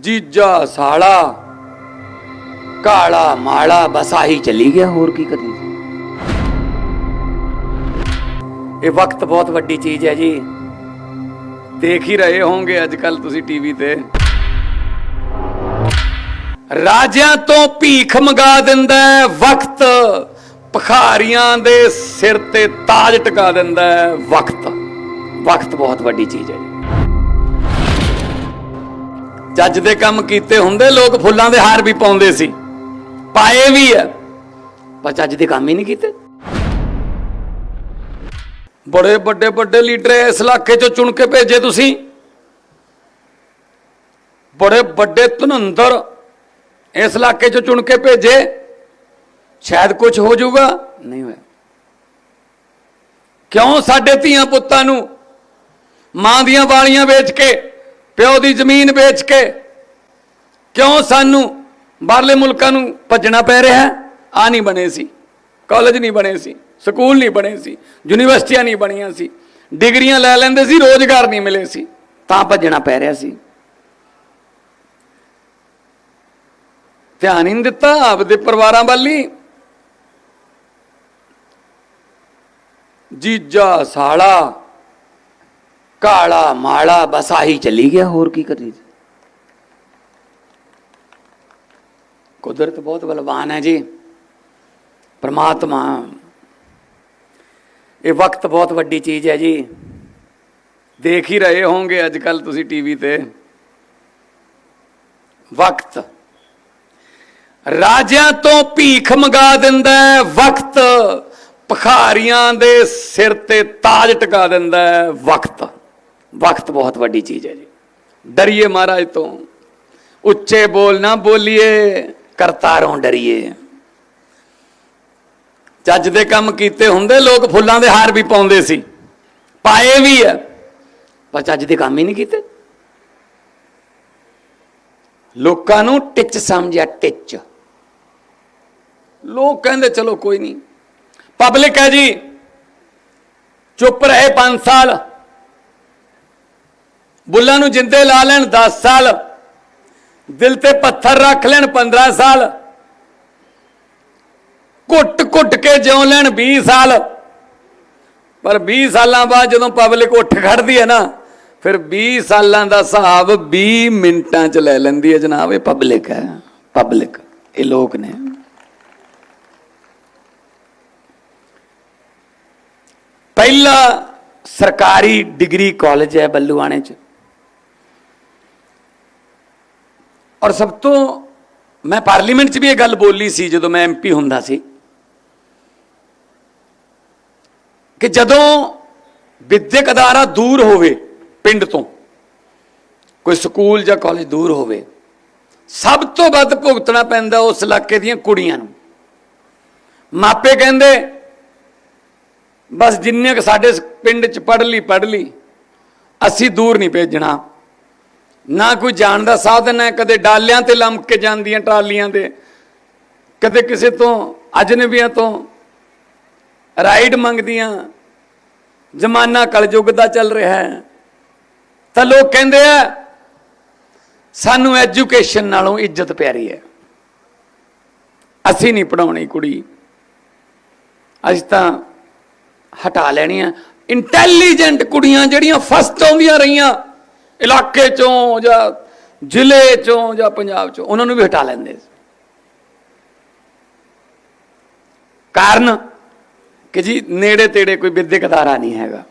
ਜੀਜਾ ਸਾਲਾ, ਕਾਲਾ ਮਾਲਾ, ਬਸ ਆਹੀ ਚੱਲੀ ਗਿਆ, ਹੋਰ ਕੀ ਕਰੀ ਇਹ ਵਕਤ ਬਹੁਤ ਵੱਡੀ ਚੀਜ਼ ਹੈ ਜੀ। ਦੇਖ ਹੀ ਰਹੇ ਹੋਵੋਗੇ ਅੱਜ ਕੱਲ ਤੁਸੀਂ ਟੀਵੀ ਤੇ। ਰਾਜਿਆਂ ਤੋਂ ਭੀਖ ਮੰਗਾ ਦਿੰਦਾ ਹੈ, ਵਕਤ ਭਖਾਰੀਆਂ ਦੇ ਸਿਰ ਤੇ ਤਾਜ ਟਿਕਾ ਦਿੰਦਾ ਹੈ, ਵਕਤ। ਵਕਤ ਬਹੁਤ ਵੱਡੀ ਚੀਜ਼ ਹੈ ਜੀ ਜੱਜ ਦੇ ਕੰਮ ਕੀਤੇ ਹੁੰਦੇ, ਲੋਕ ਫੁੱਲਾਂ ਦੇ ਹਾਰ ਵੀ ਪਾਉਂਦੇ ਸੀ। ਪਾਏ ਵੀ ਆ, ਪਰ ਜੱਜ ਦੇ ਕੰਮ ਹੀ ਨਹੀਂ ਕੀਤੇ। ਬੜੇ ਵੱਡੇ ਵੱਡੇ ਲੀਡਰ ਇਸ ਇਲਾਕੇ ਚੋਂ ਚੁਣ ਕੇ ਭੇਜੇ ਤੁਸੀਂ। ਬੜੇ ਵੱਡੇ ਧਨੰਦਰ ਇਸ ਇਲਾਕੇ ਚੋਂ ਚੁਣ ਕੇ ਭੇਜੇ। ਸ਼ਾਇਦ ਕੁਝ ਹੋ ਜਾਊਗਾ, ਨਹੀਂ ਹੋਇਆ। ਕਿਉਂ ਸਾਡੇ ਧੀਆਂ ਪੁੱਤਾਂ ਨੂੰ ਮਾਂ ਦੀਆਂ ਵਾਲੀਆਂ ਵੇਚ ਕੇ ਪਿਓ ਦੀ ਜ਼ਮੀਨ ਵੇਚ ਕੇ ਕਿਉਂ ਸਾਨੂੰ ਬਾਹਰਲੇ ਮੁਲਕਾਂ ਨੂੰ ਭੱਜਣਾ ਪੈ ਰਿਹਾ ਆ ਨਹੀਂ ਬਣੇ ਸੀ। ਕਾਲਜ ਨਹੀਂ ਬਣੇ ਸੀ। ਸਕੂਲ ਨਹੀਂ ਬਣੇ ਸੀ। ਯੂਨੀਵਰਸਿਟੀਆਂ ਨਹੀਂ ਬਣੀਆਂ ਸੀ। ਡਿਗਰੀਆਂ ਲੈ ਲੈਂਦੇ ਸੀ, ਰੋਜ਼ਗਾਰ ਨਹੀਂ ਮਿਲੇ ਸੀ। ਤਾਂ ਭੱਜਣਾ ਪੈ ਰਿਹਾ ਸੀ। ਧਿਆਨ ਹੀ ਨਹੀਂ ਦਿੱਤਾ ਆਪਦੇ ਪਰਿਵਾਰਾਂ ਵੱਲ ਹੀ। ਜੀਜਾ ਸਾਲਾ ਕਾਲਾ ਮਾਲਾ ਬਸ ਆਹੀ ਚਲੀ ਗਿਆ, ਹੋਰ ਕੀ ਕਰੀ ਕੁਦਰਤ ਬਹੁਤ ਬਲਵਾਨ ਹੈ ਜੀ। ਪ੍ਰਮਾਤਮਾ, ਇਹ ਵਕਤ ਬਹੁਤ ਵੱਡੀ ਚੀਜ਼ ਹੈ ਜੀ। ਦੇਖ ਹੀ ਰਹੇ ਹੋਵੋਗੇ ਅੱਜ ਕੱਲ ਤੁਸੀਂ ਟੀਵੀ ਤੇ। ਵਕਤ। ਰਾਜਿਆਂ ਤੋਂ ਭੀਖ ਮੰਗਾ ਦਿੰਦਾ ਹੈ, ਵਕਤ। ਭਖਾਰੀਆਂ ਦੇ ਸਿਰ ਤੇ ਤਾਜ ਟਿਕਾ ਦਿੰਦਾ ਹੈ, ਵਕਤ। ਵਕਤ ਬਹੁਤ ਵੱਡੀ ਚੀਜ਼ ਹੈ ਜੀ। ਡਰੀਏ ਮਹਾਰਾਜ ਤੋਂ। ਉੱਚੇ ਬੋਲ ਨਾ ਬੋਲੀਏ, ਕਰਤਾਰੋਂ ਡਰੀਏ। ਜੱਜ ਦੇ ਕੰਮ ਕੀਤੇ ਹੁੰਦੇ, ਲੋਕ ਫੁੱਲਾਂ ਦੇ ਹਾਰ ਵੀ ਪਾਉਂਦੇ ਸੀ। ਪਾਏ ਵੀ ਆ, ਪਰ ਜੱਜ ਦੇ ਕੰਮ ਹੀ ਨਹੀਂ ਕੀਤੇ। ਲੋਕਾਂ ਨੂੰ ਟਿੱਚ ਸਮਝਿਆ, ਟਿੱਚ। ਲੋਕ ਕਹਿੰਦੇ, ਚਲੋ ਕੋਈ ਨਹੀਂ। ਪਬਲਿਕ ਹੈ ਜੀ, ਚੁੱਪ ਰਹੇ 5 ਸਾਲ। ਬੁੱਲਾਂ ਨੂੰ ਜਿੰਦੇ ਲਾ ਲੈਣ 10 ਸਾਲ, ਦਿਲ ਤੇ ਪੱਥਰ ਰੱਖ ਲੈਣ 15 ਸਾਲ, ਘੁੱਟ ਘੁੱਟ ਕੇ ਜਿਉ ਲੈਣ 20 ਸਾਲ। ਪਰ 20 ਸਾਲਾਂ ਬਾਅਦ ਜਦੋਂ ਪਬਲਿਕ ਉੱਠ ਖੜਦੀ ਹੈ ਨਾ, ਫਿਰ 20 ਸਾਲਾਂ ਦਾ ਹਿਸਾਬ 20 ਮਿੰਟਾਂ ਚ ਲੈ ਲੈਂਦੀ ਹੈ ਜਨਾਬ, ਇਹ ਪਬਲਿਕ ਹੈ ਪਬਲਿਕ ਇਹ ਲੋਕ ਨੇ। ਪਹਿਲਾ ਸਰਕਾਰੀ ਡਿਗਰੀ ਕਾਲਜ ਹੈ ਬੱਲੂਆਣੇ ਚ। ਔਰ ਸਭ ਤੋਂ ਮੈਂ ਪਾਰਲੀਮੈਂਟ 'ਚ ਵੀ ਇਹ ਗੱਲ ਬੋਲੀ ਸੀ ਜਦੋਂ ਮੈਂ ਐਮਪੀ ਹੁੰਦਾ ਸੀ ਕਿ ਜਦੋਂ ਵਿਦਿਅਕ ਅਦਾਰਾ ਦੂਰ ਹੋਵੇ ਪਿੰਡ ਤੋਂ, ਕੋਈ ਸਕੂਲ ਜਾਂ ਕਾਲਜ ਦੂਰ ਹੋਵੇ, ਸਭ ਤੋਂ ਵੱਧ ਭੁਗਤਣਾ ਪੈਂਦਾ ਉਸ ਇਲਾਕੇ ਦੀਆਂ ਕੁੜੀਆਂ ਨੂੰ। ਮਾਪੇ ਕਹਿੰਦੇ, ਬਸ ਜਿੰਨੇ ਕੁ ਸਾਡੇ ਪਿੰਡ 'ਚ ਪੜ੍ਹ ਲਈ ਪੜ੍ਹ ਲਈ, ਅਸੀਂ ਦੂਰ ਨਹੀਂ ਭੇਜਣਾ। ਨਾ ਕੋਈ ਜਾਣ ਦਾ ਸਾਧਨ ਹੈ, ਕਦੇ ਡਾਲਿਆਂ ਤੇ ਲੰਮਕ ਕੇ ਜਾਂਦੀਆਂ ਟਰਾਲੀਆਂ ਦੇ। ਕਦੇ ਕਿਸੇ ਤੋਂ, ਅਜਨਬੀਆਂ ਤੋਂ ਰਾਈਡ ਮੰਗਦੀਆਂ। ਜ਼ਮਾਨਾ ਕਲਯੁੱਗ ਦਾ ਚੱਲ ਰਿਹਾ ਹੈ। ਤਾਂ ਲੋਕ ਕਹਿੰਦੇ ਆ, ਸਾਨੂੰ ਐਜੂਕੇਸ਼ਨ ਨਾਲੋਂ ਇੱਜ਼ਤ ਪਿਆਰੀ ਹੈ। ਅਸੀਂ ਨਹੀਂ ਪੜਾਉਣੀ ਕੁੜੀ। ਅਸੀਂ ਤਾਂ ਹਟਾ ਲੈਣੀ ਲੈਣੀਆਂ। ਇੰਟੈਲੀਜੈਂਟ ਕੁੜੀਆਂ ਜਿਹੜੀਆਂ ਫਸਟ ਆਉਂਦੀਆਂ ਰਹੀਆਂ। ਇਲਾਕੇ ਚੋਂ ਜਾਂ ਜ਼ਿਲ੍ਹੇ ਚੋਂ ਜਾਂ ਪੰਜਾਬ ਚੋਂ ਉਹਨਾਂ ਨੂੰ ਵੀ ਹਟਾ ਲੈਂਦੇ ਸੀ। ਕਾਰਨ ਕਿ ਜੀ ਨੇੜੇ ਤੇੜੇ ਕੋਈ ਵਿਦਿਅਕ ਅਦਾਰਾ ਨਹੀਂ ਹੈਗਾ।